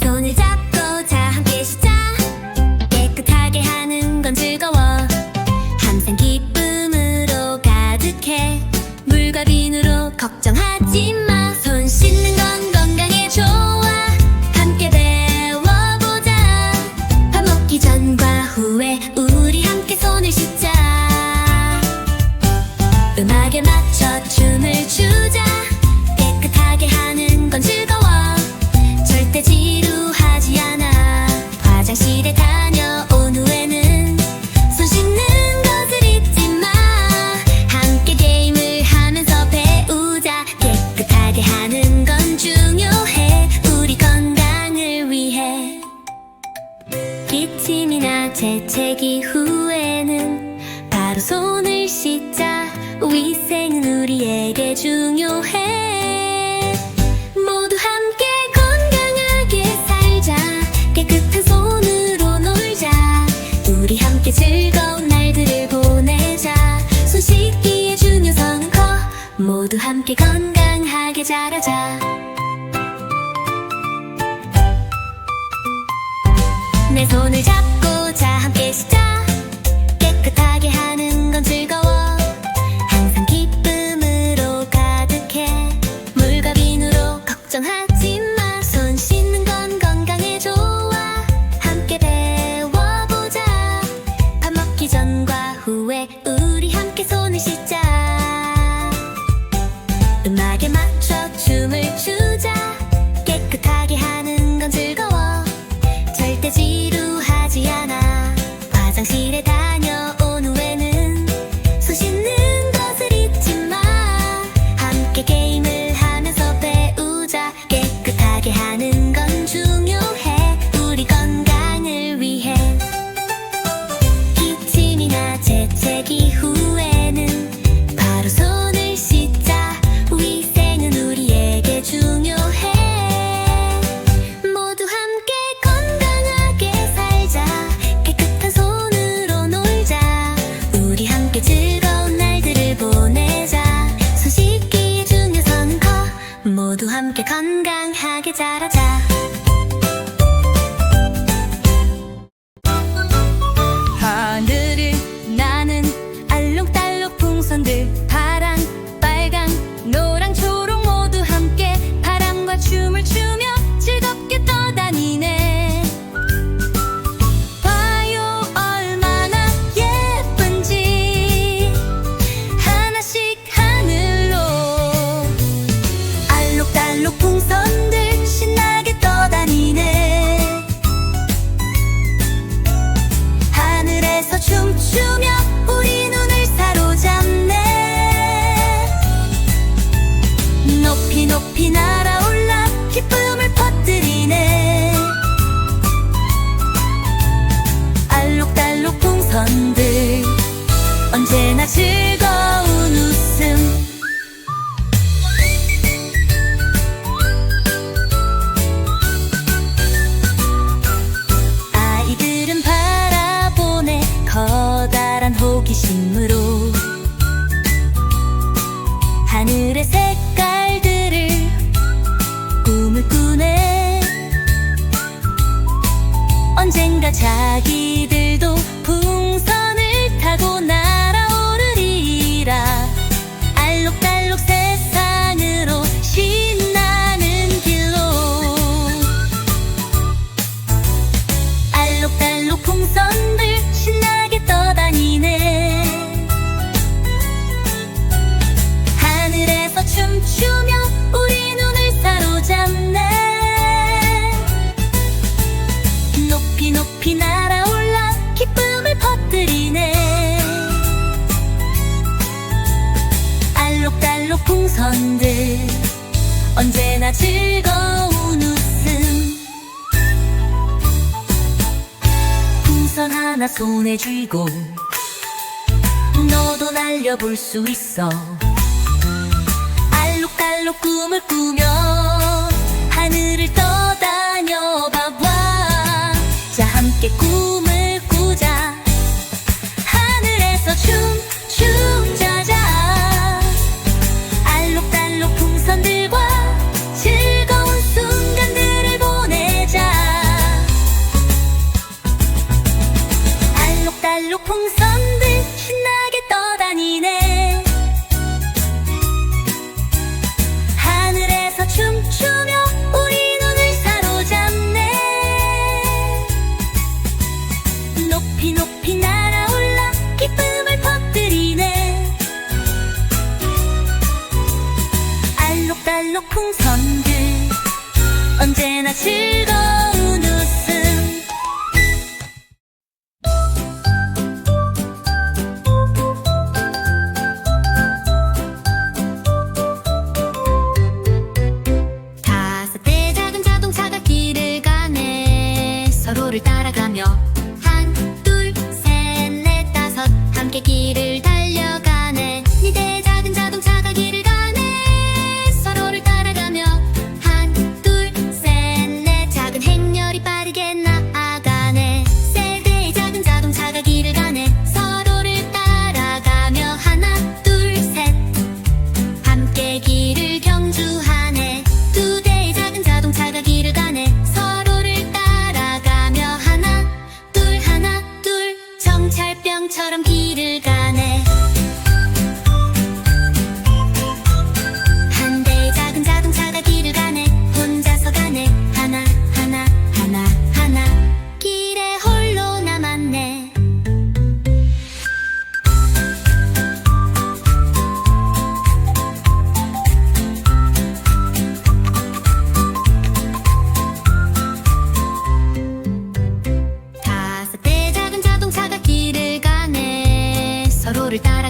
돈을 하게 하는 건 중요해. 우리 건강을 위해. 기침이나 재채기 후에는 바로 손을 씻자. 위생은 우리에게 중요해. 강하게 자라자. 내 손을 잡고 자 함께 시작 깨끗하게 하는 건 즐거워. 음악에 맞춰 춤을 da da da 풍선들 언제나 즐거운 웃음. 풍선 하나 손에 쥐고 너도 날려볼 수 있어. 알록달록 꿈을 꾸며 하늘을 떠다녀 봐봐. 자 함께 꿈을 아니네. 하늘에서 춤추며 우리 눈을 사로잡네. 높이 높이 날아올라 기쁨을 퍼뜨리네. 알록달록 풍선들 언제나 즐거워 서로를 바람처럼 길을 가. disfrutar